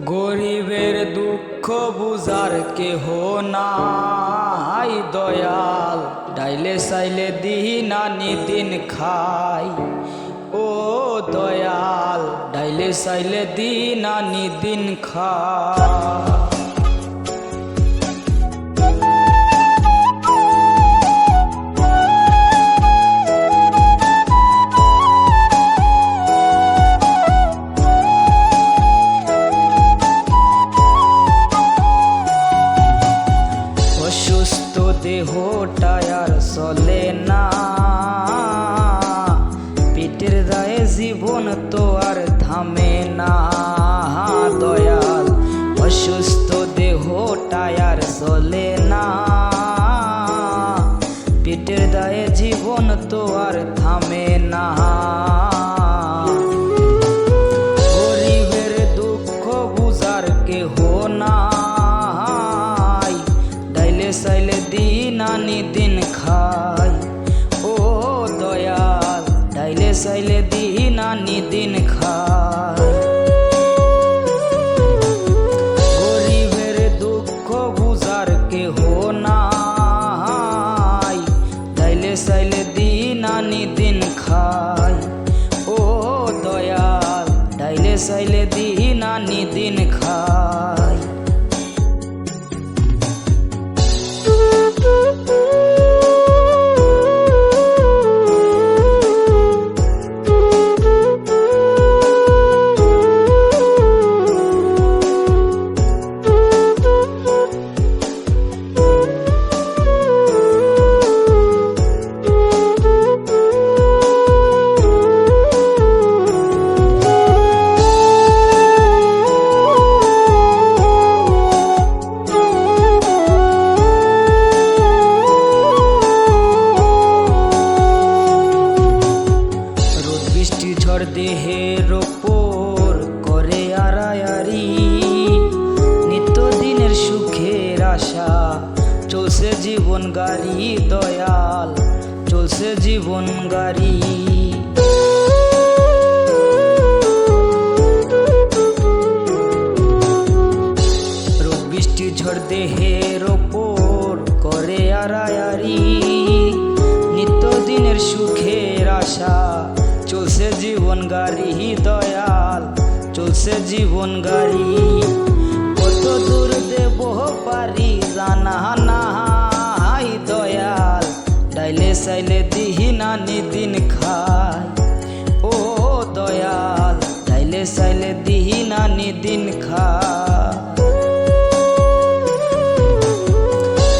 গরিবের দুঃখ বুঝার কেহ নাই, দয়াল। ডাইলে সাইলে দিনা নিদিন খাই। ও দয়াল, ডাইলে সাইলে দিনা নিদিন খাই। দেহটা আর চলে না পেটের দায়ে জীবন তো আর থামে না দয়াল অসুস্থ দেহটা আর চলে না পেটের দায়ে জীবন তো আর থামে না গরিবের দুঃখ বুঝার কেহ ডাইলে সাইলে দিন আনি দিন খাই ও দয়াল, ডাইলে সাইলে দিন আনি দিন খাই গরিবের দুঃখ নাই। তাইলে সাইলে দিন আনি দিন খাই ও দয়াল, ডাইলে সাইলে দিন আনি দিন আশা চলছে জীবন গাড়ি, দয়াল। চলছে জীবন গাড়ি। রোদ বৃষ্টি, ঝড় দেহের ওপর করে আড়ায়ারি নিত্যদিনের সুখের আশা। চলছে জীবন গাড়ি, দয়াল। চলছে জীবন গাড়ি। কত দেব পারি জানা নাই দয়াল। ডাইলে সাইলে দিহিনা নিদিন খায়। ও দয়াল, ডাইলে সাইলে দিহিনা নিদিন খায়।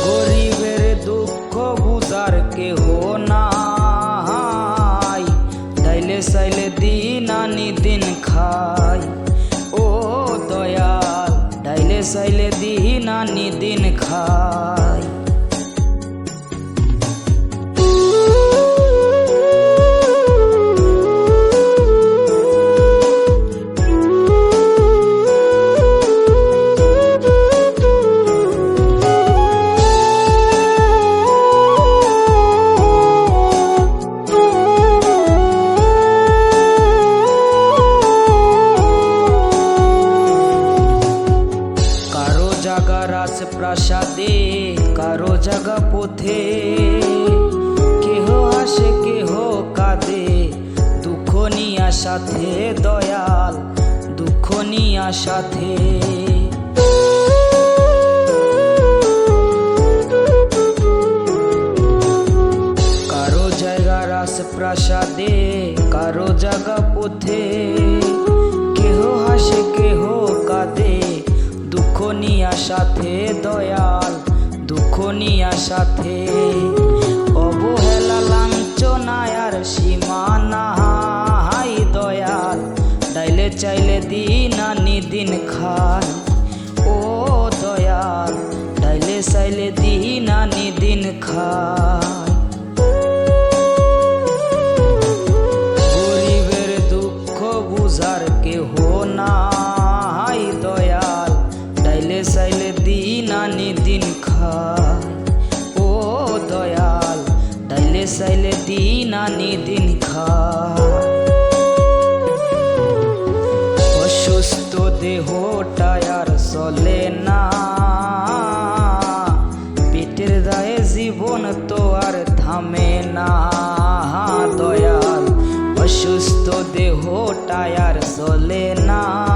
গরিবের দুঃখ বুঝার কেহ নাই। ডাইলে সাইলে দিন আনি দিন দয়াল সাইলে দিন আনি দিন খাই। প্রাসাদে কারও জাগা পথে। কেহ আসে, কেহ কাঁদে। দুঃখ নিয়া সাথে, দয়াল, দুঃখ নিয়া সাথে। কারও জায়গা রাস প্রাসাদে, কারও জাগা পথে। নিয়া সাথে দয়াল, দুঃখ নিয়া সাথে। অবহেলা, লাঞ্ছনায় আর সীমানা, হাই দয়াল, ডাইলে চাইলে দিন আনি দিন খায় ও দয়াল, ডাইলে চাইলে দিন আনি দিন খায় দিন খায়। ও দয়াল ডাইলে সাইলে দিন আনি দিন খায়। অসুস্থ দেহ আর চলে না। পেটের দায়ে জীবন তো আর থামে না। দয়াল, অসুস্থ দেহটায় আর চলে না।